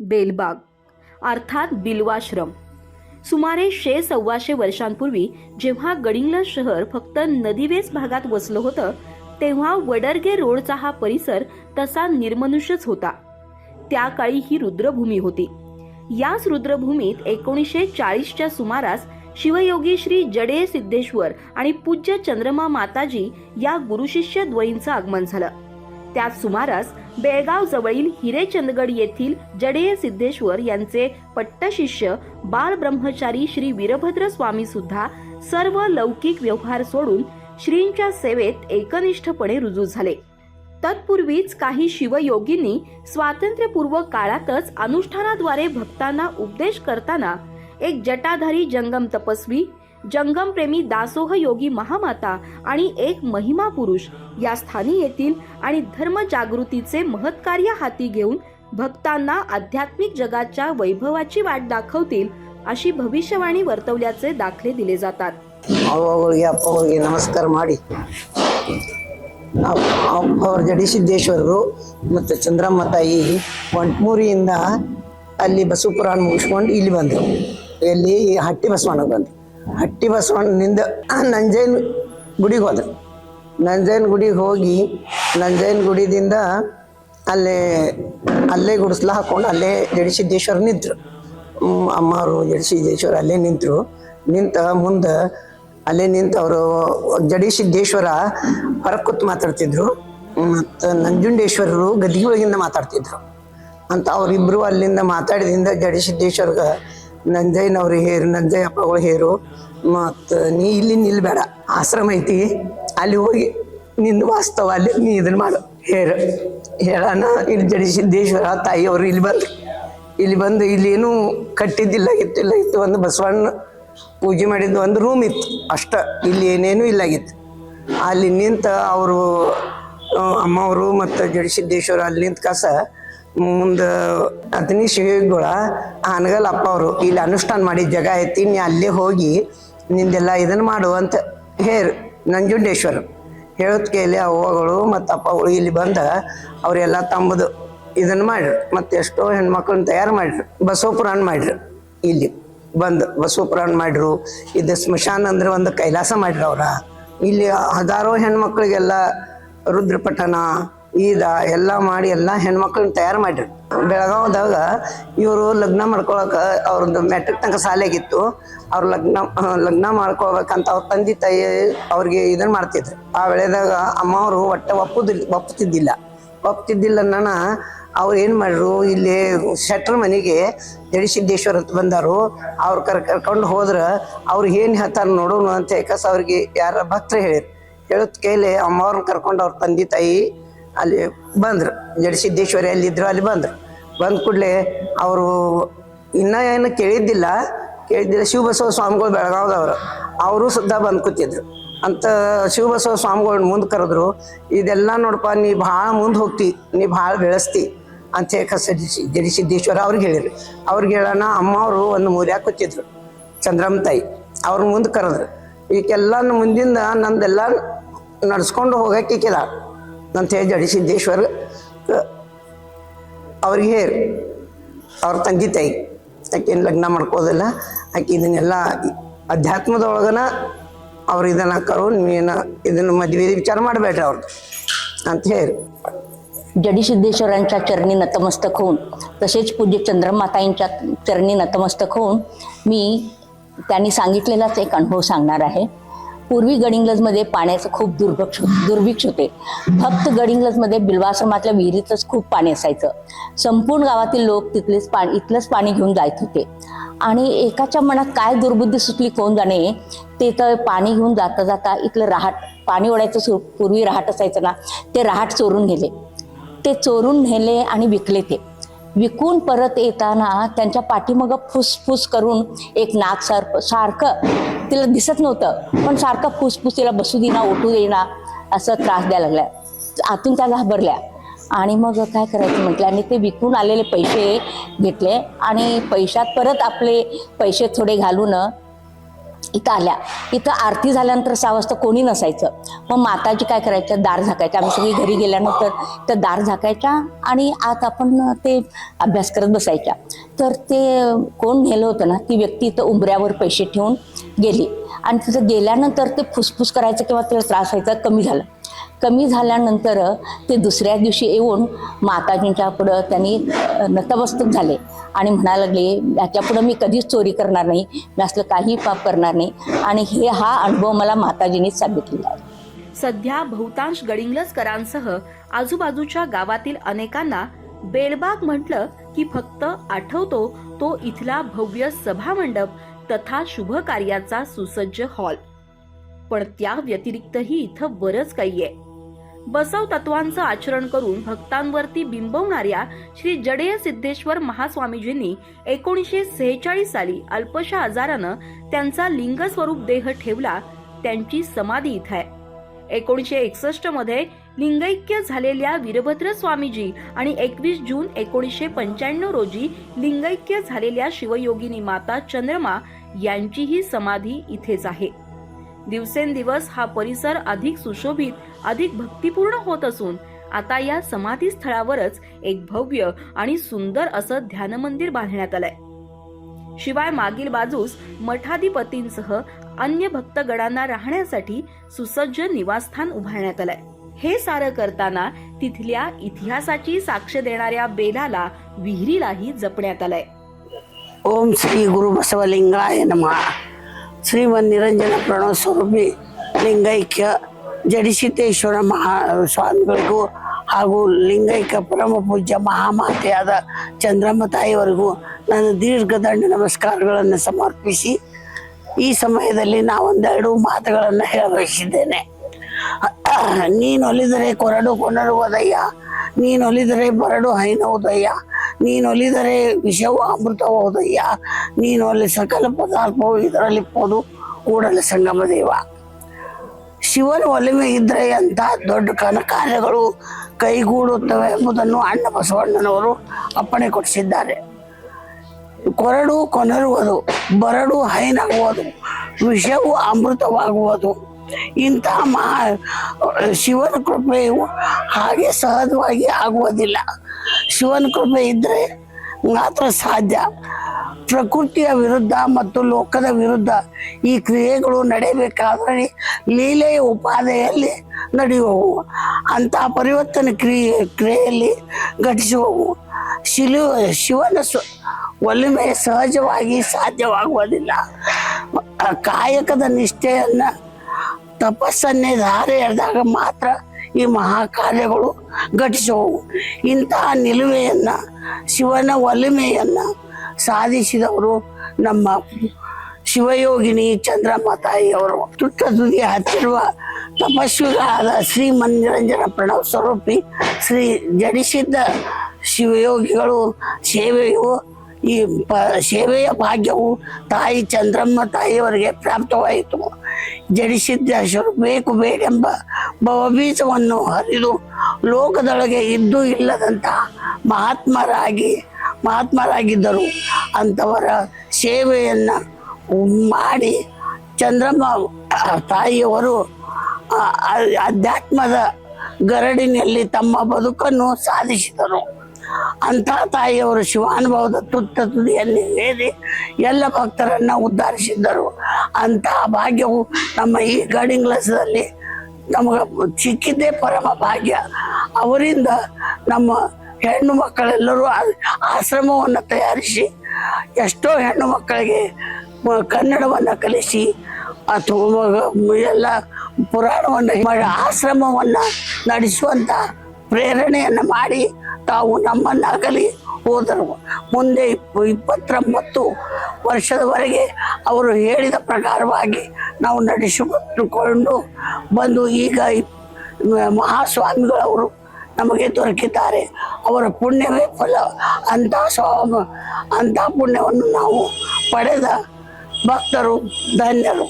बेलबाग अर्थात बिल्वाश्रम. सुमारे शे सव्वाशे वर्षांपूर्वी जेव्हा गडिंगला शहर फक्त नदीवेस भागात वसलं होतं तेव्हा वडरगे रोडचा हा परिसर तसा निर्मनुष्यच होता. त्या काळी ही रुद्रभूमी होती. याच रुद्रभूमीत एकोणीसशे चाळीसच्या सुमारास शिवयोगी श्री जडे सिद्धेश्वर आणि पूज्य चंद्रमा माताजी या गुरुशिष्य द्वयींचं आगमन झालं. त्याच सुमारास बेळगाव जवळील हिरेचंदगड येथील जडेय सिद्धेश्वर यांचे पट्टशिष्य बाल ब्रह्मचारी श्री वीरभद्र स्वामी सुद्धा सर्व लौकिक व्यवहार सोडून श्रींच्या सेवेत एकनिष्ठपणे रुजू झाले. तत्पूर्वीच काही शिवयोगींनी स्वातंत्र्यपूर्व काळातच अनुष्ठानाद्वारे भक्तांना उपदेश करताना एक जटाधारी जंगम तपस्वी जंगमप्रेमी दासोह योगी महामाता आणि एक महिमा पुरुष या स्थानी येतील आणि धर्मजागृतीचे महत्कार्य हाती घेऊन भक्तांना आध्यात्मिक जगाच्या वैभवाची वाट दाखवतील अशी भविष्यवाणी वर्तवल्याचे दाखले दिले जातात ಅವ್ವಗಳಿಗೆ ಅಪ್ಪಗಳಿಗೆ ನಮಸ್ಕಾರ ಮಾಡಿ ಅಪ್- ಅಪ್- ಅವ್ರ ಜಡಿಸಿದ್ದೇಶ್ವರರು ಮತ್ತು ಚಂದ್ರಮ್ಮ ತಾಯಿ ಒಂಟ್ಮೂರಿಯಿಂದ ಅಲ್ಲಿ ಬಸವಪುರಾಣ ಮುಗಿಸ್ಕೊಂಡು ಇಲ್ಲಿ ಬಂದರು ಎಲ್ಲಿ ಈ ಹಟ್ಟಿ ಬಸವಣ್ಣಗೆ ಬಂದರು ಹಟ್ಟಿ ಬಸವಣ್ಣನಿಂದ ನಂಜೈನ್ ಗುಡಿಗೆ ಹೋದ್ರು ನಂಜೇನ್ ಗುಡಿಗೆ ಹೋಗಿ ನಂಜೇನ್ ಗುಡಿದಿಂದ ಅಲ್ಲೇ ಅಲ್ಲೇ ಗುಡಿಸ್ಲ ಹಾಕೊಂಡು ಅಲ್ಲೇ ಜಡಿಸಿದ್ದೇಶ್ವರ ನಿಂತರು. ಅಮ್ಮವರು ಜಡಿಸಿದ್ದೇಶ್ವರ ಅಲ್ಲೇ ನಿಂತರು. ನಿಂತ ಮುಂದೆ ಅಲ್ಲೇ ನಿಂತು ಅವರು ಜಡಿ ಸಿದ್ದೇಶ್ವರ ಹೊರಗೆ ಕೂತ್ ಮಾತಾಡ್ತಿದ್ರು. ಮತ್ತು ನಂಜುಂಡೇಶ್ವರರು ಗದ್ದಿಗೆ ಒಳಗಿಂದ ಮಾತಾಡ್ತಿದ್ರು. ಅಂತ ಅವರಿಬ್ಬರು ಅಲ್ಲಿಂದ ಮಾತಾಡಿದಿಂದ ಜಡಿ ಸಿದ್ದೇಶ್ವರ್ಗ ನಂಜಯ್ಯನವ್ರು ಹೇರು ನಂಜಯ್ ಅಪ್ಪಗಳು ಹೇರು, ಮತ್ತು ನೀ ಇಲ್ಲಿ ನಿಲ್ಬೇಡ, ಆಶ್ರಮ ಐತಿ, ಅಲ್ಲಿ ಹೋಗಿ ನಿಂದು ವಾಸ್ತವ, ಅಲ್ಲಿ ನೀ ಇದನ್ನ ಮಾಡು, ಹೇರು. ಹೇಳೋಣ, ಇಲ್ಲಿ ಜಡಿ ಸಿದ್ದೇಶ್ವರ ತಾಯಿಯವರು ಇಲ್ಲಿ ಬಂದು ಇಲ್ಲಿ ಬಂದು ಇಲ್ಲಿ ಏನು ಕಟ್ಟಿದ್ದಿಲ್ಲ ಇಲ್ಲ ಇತ್ತು, ಒಂದು ಬಸವಣ್ಣ ಪೂಜೆ ಮಾಡಿದ್ದು ಒಂದು ರೂಮ್ ಇತ್ತು ಅಷ್ಟ, ಇಲ್ಲಿ ಏನೇನೂ ಇಲ್ಲಾಗಿತ್ತು ಅಲ್ಲಿ ನಿಂತ ಅವರು ಅಮ್ಮವರು ಮತ್ತು ಜಡಿಸಿದ್ದೇಶ್ವರ ಅಲ್ಲಿ ನಿಂತ ಕಸ ಮುಂದೆ ಅತನಿ ಶಿವಗಳ ಆನಗಲ್ ಅಪ್ಪ ಅವರು ಇಲ್ಲಿ ಅನುಷ್ಠಾನ ಮಾಡಿದ ಜಾಗ ಐತಿ, ನೀ ಅಲ್ಲೇ ಹೋಗಿ ನಿಂದೆಲ್ಲ ಇದನ್ನು ಮಾಡು ಅಂತ ಹೇರು ನಂಜುಂಡೇಶ್ವರ. ಹೇಳೋದ್ ಕೇಳಿ ಅವ್ವಗಳು ಮತ್ತು ಅಪ್ಪಗಳು ಇಲ್ಲಿ ಬಂದ, ಅವರೆಲ್ಲ ತಮ್ಮದು ಇದನ್ನ ಮಾಡ್ರಿ, ಮತ್ತೆ ಎಷ್ಟೋ ಹೆಣ್ಮಕ್ಳನ್ನ ತಯಾರು ಮಾಡ್ರಿ, ಬಸವಪುರಾಣ ಮಾಡ್ರಿ ಇಲ್ಲಿ. ಬಂದು ಬಸವಪುರಾಣ ಮಾಡ್ರು, ಇದು ಸ್ಮಶಾನ ಅಂದ್ರೆ ಒಂದು ಕೈಲಾಸ ಮಾಡ್ರಿ ಅವ್ರ ಇಲ್ಲಿ ಹಜಾರೋ ಹೆಣ್ಮಕ್ಳಿಗೆಲ್ಲ ರುದ್ರಪಠಣ ಈದ ಎಲ್ಲ ಮಾಡಿ ಎಲ್ಲ ಹೆಣ್ಮಕ್ಳನ್ನ ತಯಾರು ಮಾಡ್ರಿ ಬೆಳಗಾವದಾಗ ಇವರು ಲಗ್ನ ಮಾಡ್ಕೊಳಕ ಅವ್ರದ್ದು ಮೆಟ್ರಿಕ್ ತನಕ ಶಾಲೆಗಿತ್ತು ಅವ್ರ ಲಗ್ನ ಲಗ್ನ ಮಾಡ್ಕೊಳ್ಬೇಕಂತ ಅವ್ರ ತಂದೆ ತಾಯಿ ಅವ್ರಿಗೆ ಇದನ್ನ ಮಾಡ್ತಿದ್ರು. ಆ ವೇಳೆದಾಗ ಅಮ್ಮವರು ಒಟ್ಟೆ ಒಪ್ಪುದಿಲ್ಲ ಒಪ್ಪುತ್ತಿದ್ದಿಲ್ಲ. ಒಪ್ತಿದ್ದಿಲ್ಲ ನನ್ನ ಅವ್ರು ಏನು ಮಾಡ್ರು, ಇಲ್ಲಿ ಶೆಟ್ರ್ ಮನೆಗೆ ಜಡಿಸಿದ್ದೇಶ್ವರ ಅಂತ ಬಂದರು. ಅವ್ರು ಕರ್ ಕರ್ಕೊಂಡು ಹೋದ್ರೆ ಅವ್ರು ಏನು ಹೇಳ್ತಾರ ನೋಡೋಣ ಅಂತ ಯಾಕಸ್ ಅವ್ರಿಗೆ ಯಾರ ಭಕ್ತರು ಹೇಳಿದ್ರು. ಹೇಳೋದ್ ಕೇಳಿ ಅಮ್ಮವ್ರನ್ನ ಕರ್ಕೊಂಡು ಅವ್ರ ತಂದೆ ತಾಯಿ ಅಲ್ಲಿ ಬಂದ್ರು. ಜಡಸಿದ್ದೇಶ್ವರಿ ಅಲ್ಲಿದ್ದರು ಅಲ್ಲಿ ಬಂದರು. ಬಂದ ಕೂಡಲೇ ಅವರು ಇನ್ನೂ ಏನು ಕೇಳಿದ್ದಿಲ್ಲ. ಕೇಳಿದ್ದಿಲ್ಲ, ಶಿವಬಸವ ಸ್ವಾಮಿಗಳು ಬೆಳಗಾವ್ದವ್ರು. ಅವರು ಸುದ್ದ ಬಂದು ಕೂತಿದ್ರು. ಅಂತ ಶಿವಬಸವ ಸ್ವಾಮಿಗಳನ್ನ ಮುಂದೆ ಕರೆದ್ರು, ಇದೆಲ್ಲ ನೋಡಪ್ಪ ನೀ ಭಾಳ ಮುಂದೆ ಹೋಗ್ತಿ, ನೀ ಭಾಳ ಬೆಳೆಸ್ತಿ. ಅಂತ ಹೇಳಿ ಕಸಡಿಸಿ ಜಡಿಸಿದ್ದೇಶ್ವರ ಅವ್ರಿಗೆ ಹೇಳಿದ್ರು. ಅವ್ರಿಗೆ ಹೇಳೋಣ, ಅಮ್ಮ ಅವರು ಒಂದು ಮೂರ್ಯಾಗ ಕೂತಿದ್ರು ಚಂದ್ರಮ್ಮ ತಾಯಿ. ಅವ್ರ ಮುಂದೆ ಕರೆದ್ರು. ಈಕೆಲ್ಲ ಮುಂದಿಂದ ನಂದೆಲ್ಲ ನಡ್ಸ್ಕೊಂಡು ಹೋಗಕ್ಕಿಕ್ಕಿಲ್ಲ ಅಂತ ಹೇಳಿ ಜಡಿಸಿದ್ದೇಶ್ವರ ಅವ್ರಿಗೆ ಹೇಳಿ ಅವ್ರ ತಂದೆ ತಾಯಿ ಆಕೆನ ಲಗ್ನ ಮಾಡ್ಕೋದಿಲ್ಲ ಆಕೆ ಇದನ್ನೆಲ್ಲ ಅಧ್ಯಾತ್ಮದೊಳಗನ ಅವ್ರು ಇದನ್ನ ಹಾಕರು ನೀವೇನ ಇದನ್ನ ಮದುವೆ ವಿಚಾರ ಮಾಡಬೇಡ್ರಿ ಅವ್ರದ್ದು ಅಂತ ಹೇಳಿ जडीसिद्धेश्वरांच्या चरणी नतमस्तक होऊन तसेच पूज्य चंद्रमाताईंच्या चरणी नतमस्तक होऊन मी त्यांनी सांगितलेलाच एक अनुभव सांगणार आहे पूर्वी गडिंग्लजमध्ये पाण्याचं खूप दुर्भक्ष दुर्भिक्ष होते. फक्त गडिंग्लजमध्ये बिल्वाश्रमातल्या विहिरीतच खूप पाणी असायचं. संपूर्ण गावातील लोक तिथलेच पाणी इथलंच पाणी घेऊन जायत होते. आणि एकाच्या मनात काय दुर्बुद्धी सुचली कोण जाणे ते तर पाणी घेऊन जाता जाता इथलं रहाट पाणी ओढायचं सु- पूर्वी रहाट असायचं ना ते रहाट चोरून गेले ते चोरून नेले आणि विकले ते. विकून परत येताना त्यांच्या पाठीमागं फुसफुस करून एक नाक सार सारखं तिला दिसत नव्हतं. पण सारखं फुसफुस तिला बसू देना उठू देना असं त्रास द्यायला लागल्या. आतून त्या घाबरल्या. आणि मग काय करायचं म्हटलं आणि ते विकून आलेले पैसे घेतले. आणि पैशात परत आपले पैसे थोडे घालून इथं आल्या. इथं आरती झाल्यानंतर सहा वाजता कोणी नसायचं. मग माताजी काय करायच्या दार झाकायच्या आम्ही सगळी घरी गेल्यानंतर त्या दार झाकायच्या आणि आत आपण ते अभ्यास करत बसायच्या. तर ते कोण नेलं होतं ना ती व्यक्ती इथं उंबऱ्यावर पैसे ठेवून गेली. आणि तिथं गेल्यानंतर ते फुसफुस करायचं किंवा तिला त्रास व्हायचा कमी झालं. कमी झाल्यानंतर ते दुसऱ्या दिवशी येऊन माताजींच्या पुढं त्यांनी नतमस्तक झाले. आणि म्हणायला लागले याच्या पुढं मी कधीच चोरी करणार नाही मी असलं काही पाप करणार नाही. आणि हे हा अनुभव मला माताजींनीच सांगितलेला आहे. सध्या बहुतांश गडिंगलजकरांसह आजूबाजूच्या गावातील अनेकांना बेलबाग म्हटलं की फक्त आठवतो तो इथला भव्य सभामंडप तथा शुभ कार्याचा सुसज्ज हॉल. पण त्या व्यतिरिक्तही इथं बरंच काही आहे. बसव तत्वांचं आचरण करून भक्तांवरती बिंबवणाऱ्या श्री जडेय सिद्धेश्वर महास्वामीजींनी एकोणीसशे सेहेचाळीस साली अल्पशा आजारानं त्यांचा लिंगस्वरूप देह ठेवला त्यांची समाधी इथं आहे. एकोणीसशे एकसष्टमध्ये लिंगैक्य झालेल्या वीरभद्र स्वामीजी आणि एकवीस जून एकोणीसशे पंच्याण्णव रोजी लिंगैक्य झालेल्या शिवयोगिनी माता चंद्रमा यांचीही समाधी इथेच आहे. दिवसेंदिवस हा परिसर अधिक सुशोभित अधिक भक्तिपूर्ण होत असून आता या समाधी स्थळावरच एक भव्य आणि सुंदर असं ध्यान मंदिर बांधण्यात आलंय. शिवाय मागील बाजूस मठाधिपतींसह अन्य भक्तगणांना राहण्यासाठी सुसज्ज निवासस्थान उभारण्यात आलंय. हे सारं करताना तिथल्या इतिहासाची साक्ष देणाऱ्या बेलाला विहिरीलाही जपण्यात आलंय. ओम श्री गुरु बसवलिंगाय नमः. ಶ್ರೀಮನ್ ನಿರಂಜನ ಪ್ರಣವ ಸ್ವರೂಪಿ ಲಿಂಗೈಕ್ಯ, ಜಡಿಸಿದ್ದೇಶ್ವರ ಮಹಾ ಸ್ವಾಮಿಗಳಿಗೂ ಹಾಗೂ ಲಿಂಗೈಕ್ಯ ಪರಮ ಪೂಜ್ಯ ಮಹಾಮಾತೆಯಾದ ಚಂದ್ರಮ್ಮ ತಾಯಿಯವರಿಗೂ ನಾನು ದೀರ್ಘ ದಂಡ ನಮಸ್ಕಾರಗಳನ್ನು ಸಮರ್ಪಿಸಿ, ಈ ಸಮಯದಲ್ಲಿ ನಾವೊಂದೆರಡು ಮಾತುಗಳನ್ನು ಹೇಳಬಯಸಿದ್ದೇನೆ. ನೀನೊಲಿದರೆ ಕೊರಡು ಕೊನರುವುದಯ್ಯ, ನೀನೊಲಿದರೆ ಬರಡು ಹೈನವುದಯ್ಯ ನೀನೊಲಿದರೆ ವಿಷವು ನೀನು ಅಲ್ಲಿ ಸಕಲ ಪದಾರ್ಥವು ಇದರಲ್ಲಿಪ್ಪದು ಕೂಡಲ ಸಂಗಮ ದೇವ. ಶಿವನ ಒಲಿಮೆ ಇದ್ರೆ ಅಂತ ದೊಡ್ಡ ಕನ ಕಾರ್ಯಗಳು ಕೈಗೂಡುತ್ತವೆ ಎಂಬುದನ್ನು ಅಣ್ಣ ಬಸವಣ್ಣನವರು ಅಪ್ಪಣೆ ಕೊಡಿಸಿದ್ದಾರೆ. ಕೊರಡು ಕೊನರುವುದು, ಬರಡು ಹೈನಾಗುವುದು, ವಿಷವು ಅಮೃತವಾಗುವುದು. ಇಂತಹ ಮಹಾ ಶಿವನ ಕೃಪೆಯು ಹಾಗೆ ಸಹಜವಾಗಿ ಆಗುವುದಿಲ್ಲ. ಶಿವನ ಕೃಪೆ ಇದ್ರೆ ಮಾತ್ರ ಸಾಧ್ಯ. ಪ್ರಕೃತಿಯ ವಿರುದ್ಧ ಮತ್ತು ಲೋಕದ ವಿರುದ್ಧ ಈ ಕ್ರಿಯೆಗಳು ನಡೆಯಬೇಕಾದರೆ ಲೀಲೆಯ ಉಪಾದೆಯಲ್ಲಿ ನಡೆಯುವವು. ಅಂತಹ ಪರಿವರ್ತನೆ ಕ್ರಿಯೆ, ಕ್ರಿಯೆಯಲ್ಲಿ ಘಟಿಸುವವು. ಶಿಲು, ಶಿವನ ಸ್ವ, ಒಲಿಮೆ ಸಹಜವಾಗಿ ಸಾಧ್ಯವಾಗುವುದಿಲ್ಲ. ಕಾಯಕದ ನಿಷ್ಠೆಯನ್ನು ತಪಸ್ಸನ್ನೇ ಧಾರೆ ಎಳೆದಾಗ ಮಾತ್ರ ಈ ಮಹಾ ಕಾರ್ಯಗಳು ಘಟಿಸುವವು ಇಂತಹ ನಿಲುವೆಯನ್ನು, ಶಿವನ ಒಲಿಮೆಯನ್ನು ಸಾಧಿಸಿದವರು ನಮ್ಮ ಶಿವಯೋಗಿನಿ ಚಂದ್ರಮ್ಮ ತಾಯಿಯವರು ತುತ್ತ ತುದಿಯ ಹತ್ತಿರುವ ತಪಸ್ವಿಗಳಾದ ಶ್ರೀ ಮನರಂಜನ ಪ್ರಣವ ಸ್ವರೂಪಿ ಶ್ರೀ ಜಡಿಸಿದ್ದ ಶಿವಯೋಗಿಗಳು ಸೇವೆಯು ಈ ಪ, ಸೇವೆಯ ಭಾಗ್ಯವು ತಾಯಿ ಚಂದ್ರಮ್ಮ ತಾಯಿಯವರಿಗೆ ಪ್ರಾಪ್ತವಾಯಿತು. ಜಡಿಸಿದ್ದೇಶ್ವರು ಬೇಕು ಬೇಕೆಂಬ ಭವಬೀಜವನ್ನು ಹರಿದು ಲೋಕದೊಳಗೆ ಇದ್ದು ಇಲ್ಲದಂಥ ಮಹಾತ್ಮರಾಗಿ, ಮಹಾತ್ಮರಾಗಿದ್ದರು. ಅಂಥವರ ಸೇವೆಯನ್ನು ಮಾಡಿ ಚಂದ್ರಮ್ಮ ತಾಯಿಯವರು ಆ- ಆ- ಅಧ್ಯಾತ್ಮದ ಗರಡಿನಲ್ಲಿ ತಮ್ಮ ಬದುಕನ್ನು ಸಾಧಿಸಿದರು. ಅಂಥ ತಾಯಿಯವರು ಶಿವಾನುಭವದ ತುತ್ತ ತುದಿಯಲ್ಲಿ ಏರಿ ಎಲ್ಲ ಭಕ್ತರನ್ನ ಉದ್ಧರಿಸಿದ್ದರು. ಅಂಥ ಭಾಗ್ಯವು ನಮ್ಮ ಈ ಗಡಿಂಗ್ಲಸದಲ್ಲಿ ನಮಗೆ ಸಿಕ್ಕಿದ್ದೇ ಪರಮ ಭಾಗ್ಯ. ಅವರಿಂದ ನಮ್ಮ ಹೆಣ್ಣು ಮಕ್ಕಳೆಲ್ಲರೂ ಆಶ್ರಮವನ್ನು ತಯಾರಿಸಿ, ಎಷ್ಟೋ ಹೆಣ್ಣು ಮಕ್ಕಳಿಗೆ ಕನ್ನಡವನ್ನು ಕಲಿಸಿ, ಅಥವಾ ಎಲ್ಲ ಪುರಾಣವನ್ನು, ಆಶ್ರಮವನ್ನು ನಡೆಸುವಂಥ ಪ್ರೇರಣೆಯನ್ನು ಮಾಡಿ ತಾವು ನಮ್ಮನ್ನು ಅಗಲಿ ಹೋದರು ಮುಂದೆ ಇಪ್ಪ ಇಪ್ಪತ್ತೊಂಬತ್ತು ವರ್ಷದವರೆಗೆ ಅವರು ಹೇಳಿದ ಪ್ರಕಾರವಾಗಿ ನಾವು ನಡೆಸಿಕೊಂಡು ಬಂದು ಈಗ ಇಪ್- ಮಹಾಸ್ವಾಮಿಗಳವರು ನಮಗೆ ದೊರಕಿದ್ದಾರೆ ಅವರ ಪುಣ್ಯವೇ ಫಲ ಅಂತ ಸ್ವಾಮ ಅಂತ ಪುಣ್ಯವನ್ನು ನಾವು ಪಡೆದ ಭಕ್ತರು ಧನ್ಯರು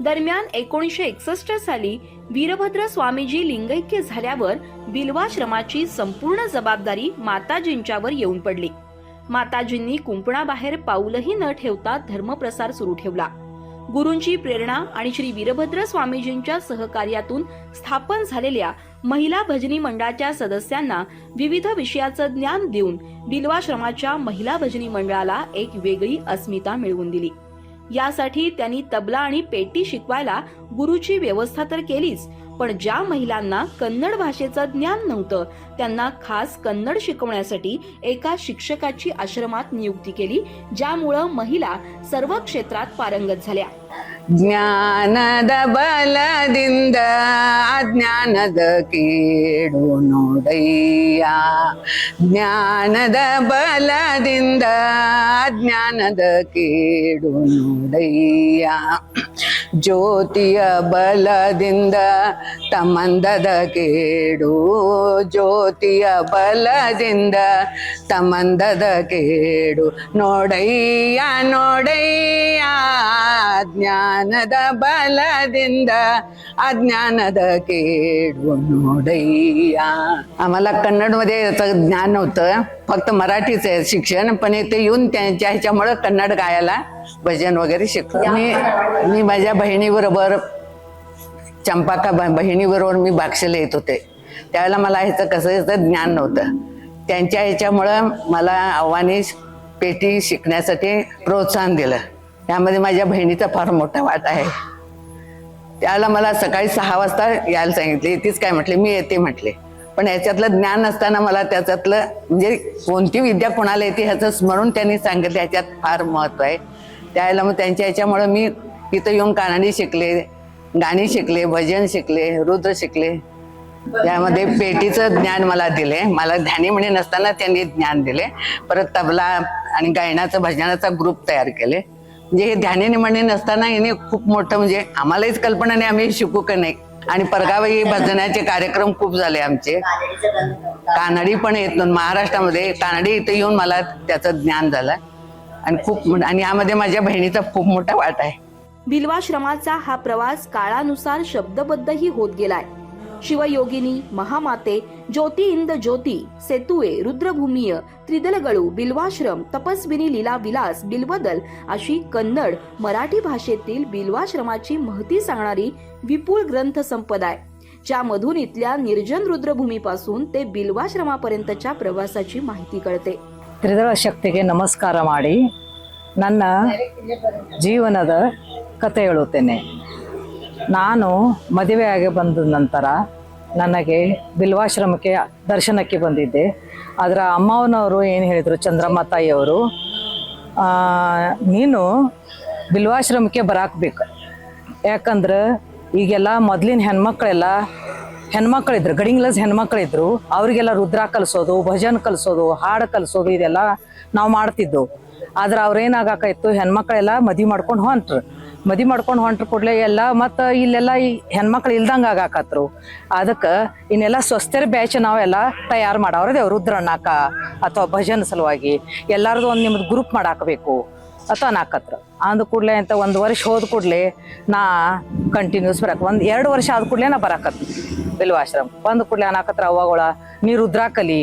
दरम्यान एकोणीसशे एकसष्ट साली वीरभद्र स्वामीजी लिंगैक्य झाल्यावर बिल्वाश्रमाची संपूर्ण जबाबदारी माताजींच्यावर येऊन पडली. माताजींनी कुंपणाबाहेर पाऊलही न ठेवता धर्मप्रसार सुरू ठेवला. गुरूंची प्रेरणा आणि श्री वीरभद्र स्वामीजींच्या सहकार्यातून स्थापन झालेल्या महिला भजनी मंडळाच्या सदस्यांना विविध विषयाचं ज्ञान देऊन बिल्वाश्रमाच्या महिला भजनी मंडळाला एक वेगळी अस्मिता मिळवून दिली. यासाठी त्यांनी तबला आणि पेटी शिकवायला गुरुची व्यवस्था तर केलीच पण ज्या महिलांना कन्नड भाषेचं ज्ञान नव्हतं त्यांना खास कन्नड शिकवण्यासाठी एका शिक्षकाची आश्रमात नियुक्ती केली ज्यामुळं महिला सर्व क्षेत्रात पारंगत झाल्या. ಜ್ಞಾನದ ಬಲದಿಂದ ಅಜ್ಞಾನದ ಕೇಡು ನೋಡಯ್ಯ. ಜ್ಞಾನದ ಬಲದಿಂದ ಅಜ್ಞಾನದ ಕೇಡು ನೋಡಯ್ಯ. ಜ್ಯೋತಿಯ ಬಲದಿಂದ ತಮಂದದ ಕೇಡು, ಜ್ಯೋತಿಯ ಬಲದಿಂದ ತಮಂದದ ಕೇಡು ನೋಡಯ್ಯ ನೋಡಯ್ಯ. ಜ್ಞಾನದ ಬಲದಿಂದ ಅಜ್ಞಾನದ ಕೇಡು ನೋಡಯ್ಯ. आम्हाला कन्नडमध्ये याचं ज्ञान नव्हतं फक्त मराठीच आहे शिक्षण पण इथे येऊन त्यांच्या ह्याच्यामुळं कन्नड गायला भजन वगैरे शिकलो मी मी माझ्या बहिणीबरोबर चंपाका बहिणीबरोबर मी बाक्षेला येत होते त्यावेळेला मला ह्याचं कसं ह्याचं ज्ञान नव्हतं त्यांच्या ह्याच्यामुळं मला आव्हाने पेटी शिकण्यासाठी प्रोत्साहन दिलं त्यामध्ये माझ्या बहिणीचा फार मोठा वाटा आहे. त्याला मला सकाळी सहा वाजता यायला सांगितले तीच काय? म्हटले मी येते म्हटले. पण ह्याच्यातलं ज्ञान असताना मला त्याच्यातलं म्हणजे कोणती विद्या कोणाला येते ह्याचं स्मरण त्यांनी सांगितलं ह्याच्यात फार महत्त्व आहे. त्यावेळेला मग त्यांच्या ह्याच्यामुळं मी तिथं येऊन कानडी शिकले गाणी शिकले भजन शिकले रुद्र शिकले. त्यामध्ये पेटीचं ज्ञान मला दिले. मला ध्यानी म्हणे नसताना त्यांनी ज्ञान दिले. परत तबला आणि गायनाचं भजनाचा ग्रुप तयार केले. म्हणजे हे ध्याने म्हणे नसताना हिने खूप मोठं म्हणजे आम्हालाहीच कल्पना नाही आम्ही शिकू का नाही? आणि परगावी भजनाचे कार्यक्रम खूप झाले आमचे. कानडी पण येत महाराष्ट्रामध्ये कानडी इथे येऊन मला त्याचं ज्ञान झालं. आणि खूप म्हणजे, आणि यामध्ये माझ्या बहिणीचा खूप मोठा वाटा आहे. बिल्वाश्रमाचा हा प्रवास काळानुसार शब्दबद्धही होत गेलाय. शिवयोगिनी महामाते ज्योती इंद ज्योती सेतुए रुद्रभूमीय त्रिदलगळू बिल्वाश्रम तपस्विनी लीला विलास बिल्वदल अशी कन्नड मराठी भाषेतील बिल्वाश्रमाची महती सांगणारी विपुल ग्रंथ संपदा आहे ज्यामधून इथल्या निर्जन रुद्रभूमीपासून ते बिल्वाश्रमापर्यंतच्या प्रवासाची माहिती कळते ತ್ರಿದಳ ಶಕ್ತಿಗೆ ನಮಸ್ಕಾರ ಮಾಡಿ ನನ್ನ ಜೀವನದ ಕತೆ ಹೇಳುತ್ತೇನೆ ನಾನು ಮದುವೆಯಾಗಿ ಬಂದ ನಂತರ ನನಗೆ ಬಿಲ್ವಾಶ್ರಮಕ್ಕೆ ದರ್ಶನಕ್ಕೆ ಬಂದಿದ್ದೆ. ಅದರ ಅಮ್ಮವನವರು ಏನು ಹೇಳಿದರು, ಚಂದ್ರಮ್ಮ ತಾಯಿಯವರು ನೀನು ಬಿಲ್ವಾಶ್ರಮಕ್ಕೆ ಬರಾಕ್ಬೇಕು ಯಾಕಂದ್ರೆ ಈಗೆಲ್ಲ ಮೊದಲಿನ ಹೆಣ್ಮಕ್ಳೆಲ್ಲ, ಹೆಣ್ಮಕ್ಳಿದ್ರು, ಗಡಿಂಗ್ಲಸ್ ಹೆಣ್ಮಕ್ಳಿದ್ರು, ಅವರಿಗೆಲ್ಲ ರುದ್ರ ಕಲಿಸೋದು, ಭಜನ್ ಕಲಿಸೋದು, ಹಾಡು ಕಲಿಸೋದು, ಇದೆಲ್ಲ ನಾವು ಮಾಡ್ತಿದ್ದೆವು. ಆದ್ರೆ ಅವ್ರೇನಾಗಾಕಾಯ್ತು ಹೆಣ್ಮಕ್ಳೆಲ್ಲ ಮದುವೆ ಮಾಡ್ಕೊಂಡು ಹೊಂಟ್ರು. ಮದಿ ಮಾಡ್ಕೊಂಡು ಹೊಂಟ್ರ ಕೂಡಲೇ ಎಲ್ಲ ಮತ್ತು ಇಲ್ಲೆಲ್ಲ ಈ ಹೆಣ್ಮಕ್ಳು ಇಲ್ದಂಗೆ ಆಗಾಕತ್ರು. ಅದಕ್ಕೆ ಇನ್ನೆಲ್ಲ ಸ್ವಸ್ಥರ ಬ್ಯಾಚ್ ನಾವೆಲ್ಲ ತಯಾರು ಮಾಡವ್ರದೇವ್ ರುದ್ರ ಅನ್ನಾಕ ಅಥವಾ ಭಜನ್ ಸಲುವಾಗಿ. ಎಲ್ಲರದು ಒಂದು ನಿಮ್ದು ಗ್ರೂಪ್ ಮಾಡಾಕಬೇಕು ಅಥವಾ ನಾಕತ್ರ ಅಂದ ಕೂಡಲೇ ಅಂತ ಒಂದು ವರ್ಷ ಹೋದ ಕೂಡಲೇ ನಾ ಕಂಟಿನ್ಯೂಸ್ ಬರಕ್ಕೆ ಒಂದು ಎರಡು ವರ್ಷ ಆದ ಕೂಡಲೇ ನಾ ಬರಾಕತ್ ಬಿಲ್ವಾಶ್ರಮ ಬಂದ ಕೂಡಲೇ ಅನ್ನಾಕತ್ರ ಅವಾಗಳ ನೀ ರುದ್ರಾ ಕಲಿ,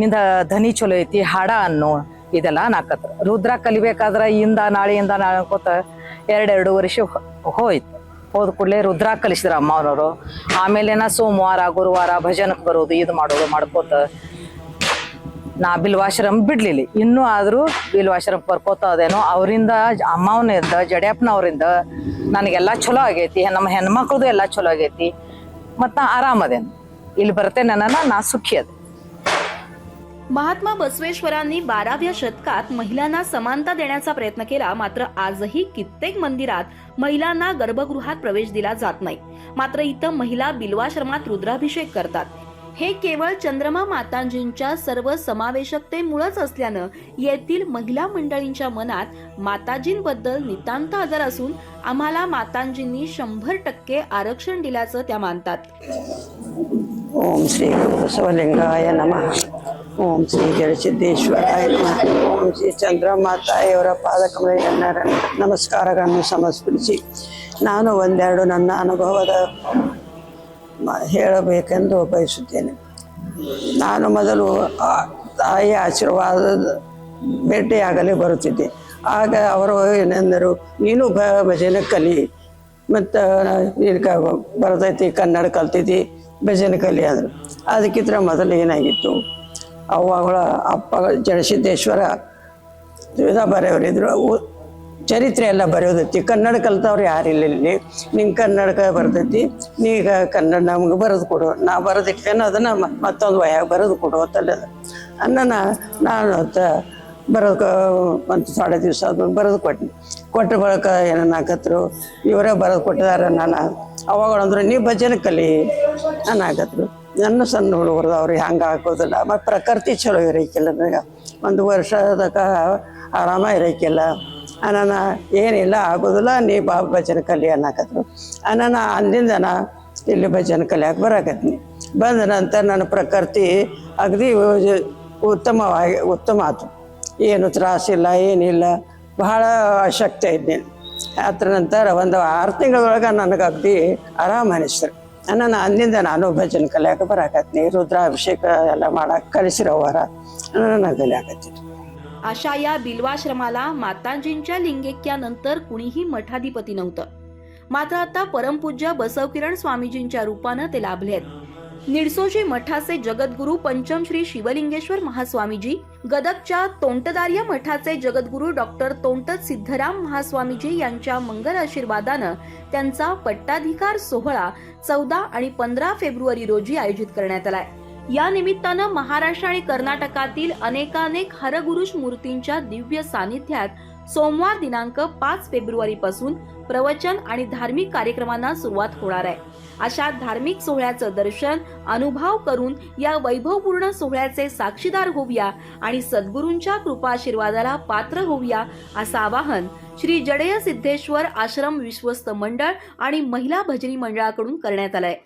ನಿಂದ ಧನಿ ಚಲೋ ಐತಿ, ಹಾಡ ಅನ್ನು ಇದೆಲ್ಲ ನಾಕತ್ರ ರುದ್ರ ಕಲಿಬೇಕಾದ್ರೆ ಇಂದ ನಾಳೆಯಿಂದ ನಾಳೆ ಅನ್ಕೋತ ಎರಡೆರಡು ವರ್ಷ ಹೋಯ್ತು. ಹೋದ ಕೂಡಲೇ ರುದ್ರಾ ಕಲಿಸಿದ್ರ ಅಮ್ಮವ್ರವರು ಆಮೇಲೆ ನಾ ಸೋಮವಾರ, ಗುರುವಾರ ಭಜನಕ್ಕೆ ಬರೋದು, ಇದು ಮಾಡೋದು, ಮಾಡ್ಕೋತ. ನಾ ಬಿಲ್ವಾಶ್ರಮ್ ಬಿಡ್ಲಿಲ್ಲ. ಇನ್ನೂ ಆದರೂ ಬಿಲ್ವಾಶ್ರಮ ಬರ್ಕೋತ ಅದೇನೋ ಅವರಿಂದ, ಅಮ್ಮವನಿಂದ ಜಡಿಯಪ್ಪನವರಿಂದ ನನಗೆಲ್ಲ ಚಲೋ ಆಗೈತಿ. ನಮ್ಮ ಹೆಣ್ಮಕ್ಳದು ಎಲ್ಲ ಚಲೋ ಆಗೈತಿ. ಮತ್ತು ನಾ ಆರಾಮದೇನು. ಇಲ್ಲಿ ಬರ್ತೇನೆ ನನ್ನ ನಾ ಸುಖಿ ಅದ. महात्मा बसवेश्वरांनी बाराव्या शतकात महिलांना समानता देण्याचा प्रयत्न केला मात्र आजही कित्येक मंदिरात महिलांना गर्भगृहात प्रवेश दिला जात नाही. मात्र इथं महिला बिल्वाश्रमात रुद्राभिषेक करतात. हे केवळ चंद्रमा माताजींच्या सर्व समावेशकतेमुळेच असल्यानं येथील महिला मंडळींच्या मनात माताजींबद्दल नितांत आदर असून आम्हाला माताजींनी शंभर टक्के आरक्षण दिल्याचं त्या मानतात. ओम श्री बसवलिंगाय नमः. ಓಂ ಶ್ರೀ ಜಗಸಿದ್ದೇಶ್ವರಾಯ ಓಂ ಶ್ರೀ ಚಂದ್ರಮಾತಾಯವರ ಪಾದಕಮಲೆಯನ್ನ ನಮಸ್ಕಾರಗಳನ್ನು ಸಮರ್ಪಿಸಿ. ನಾನು ಒಂದೆರಡು ನನ್ನ ಅನುಭವದ ಹೇಳಬೇಕೆಂದು ಬಯಸುತ್ತೇನೆ. ನಾನು ಮೊದಲು ತಾಯಿಯ ಆಶೀರ್ವಾದದ ಭೇಟಿಯಾಗಲಿ ಬರುತ್ತಿದ್ದೆ. ಆಗ ಅವರು ಏನೆಂದರು, ನೀನು ಬ, ಭಜನೆ ಕಲಿ, ಮತ್ತು ಬರ್ತೈತಿ, ಕನ್ನಡ ಕಲ್ತಿದ್ದಿ ಭಜನೆ ಕಲಿ ಅಂದರು. ಅದಕ್ಕಿಂತ ಮೊದಲು ಏನಾಗಿತ್ತು ಅವಾಗಳ ಅಪ್ಪ ಜಡಸಿದ್ದೇಶ್ವರ ಇದ ಬರೆಯವರಿದ್ರು ಚರಿತ್ರೆ ಎಲ್ಲ ಬರೆಯೋದೈತಿ. ಕನ್ನಡ ಕಲ್ತವ್ರು ಯಾರಿಲ್ಲ ಇಲ್ಲಿ ನಿಂಗೆ ಕನ್ನಡಕ ಬರ್ತೈತಿ, ನೀಗ ಕನ್ನಡ ನಮ್ಗೆ ಬರೆದು ಕೊಡು. ನಾ ಬರೆದಿಟ್ಟೇನೋ ಅದನ್ನ ಮತ್ತೊಂದು ವಯಾಗ ಬರೆದು ಕೊಡು ಅಂತಲ್ಲ ಅನ್ನ ನಾನು ಅಂತ ಬರೋದು ಒಂದು ಸಾಡೆ ದಿವಸ ಆದ್ಮೇಲೆ ಬರೆದು ಕೊಟ್ಟೆ ಕೊಟ್ಟ ಬಳಕ ಏನನ್ನ ಹಾಕತ್ರು ಇವರೇ ಬರೋದು ಕೊಟ್ಟಿದ್ದಾರೆ ನಾನು. ಅವಾಗ ಅಂದ್ರೆ, ನೀ ಭಜನೆ ಕಲಿ. ನಾನು ಹಾಕತ್ರು ನನ್ನ ಸಣ್ಣ ಹುಡುಗರು ಅವ್ರಿಗೆ ಹಂಗೆ ಹಾಕೋದಿಲ್ಲ ಮತ್ತು ಪ್ರಕೃತಿ ಚಲೋ ಇರೋಕ್ಕಿಲ್ಲ ನನಗೆ. ಒಂದು ವರ್ಷದಕ ಆರಾಮ ಇರೋಕ್ಕಿಲ್ಲ ಅನಾನ ಏನಿಲ್ಲ ಆಗೋದಿಲ್ಲ, ನೀ ಬಾ ಭಜನೆ ಕಲಿ. ಅನ್ನಕತ್ರು ಅನಾನ ಅಂದಿಂದ ಇಲ್ಲಿ ಭಜನೆ ಕಲಿಯಾಕೆ ಬರಾಕತ್ನಿ ಬಂದ ನಂತರ ನನ್ನ ಪ್ರಕೃತಿ ಅಗದಿ ಉತ್ತಮವಾಗಿ, ಉತ್ತಮ ಆಯ್ತು ಏನು ತ್ರಾಸಿಲ್ಲ, ಏನಿಲ್ಲ. ಬಹಳ ಶಕ್ತಿ ಇದ್ದೆ ಅದ್ರ ನಂತರ ಒಂದು ಆರು ತಿಂಗಳೊಳಗೆ ನನಗೆ ಅಗದಿ ಆರಾಮ ಅನಿಸ್ತು ನನ್ನ ಅಂದಿಂದ ನಾನು ಭಜನೆ ಕಲಿಯಾಕೆ ಬರಾಕತ್ನಿ ರುದ್ರಾಭಿಷೇಕ ಎಲ್ಲ ಮಾಡಕ್ಕೆ ಕಲಿಸಿರೋವಾರ ನಾನು ಕಲಿಯಾಕತ್ತೀನಿ अशा या बिल्वाश्रमाला माताजींच्या लिंगैक्यानंतर कुणीही मठाधिपती नव्हतं मात्र आता परमपूज्य बसवकिरण स्वामीजींच्या रूपानं ते लाभले आहेत निडसोजी मठाचे जगद्गुरू पंचम श्री शिवलिंगेश्वर महास्वामीजी गदगच्या तोंटदार्य मठाचे जगद्गुरू डॉक्टर तोंटत सिद्धराम महास्वामीजी यांच्या मंगल आशीर्वादानं त्यांचा पट्टाधिकार सोहळा चौदा आणि पंधरा फेब्रुवारी रोजी आयोजित करण्यात आलाय. या निमित्तानं महाराष्ट्र आणि कर्नाटकातील अनेकानेक हरगुरुष मूर्तींच्या दिव्य सानिध्यात सोमवार दिनांक पाच फेब्रुवारी पासून प्रवचन आणि धार्मिक कार्यक्रमांना सुरुवात होणार आहे. अशा धार्मिक सोहळ्याचं दर्शन अनुभव करून या वैभवपूर्ण सोहळ्याचे साक्षीदार होऊया आणि सद्गुरूंच्या कृपाशीर्वादाला पात्र होऊया असं आवाहन श्री जडेय सिद्धेश्वर आश्रम विश्वस्त मंडळ आणि महिला भजनी मंडळाकडून करण्यात आलंय.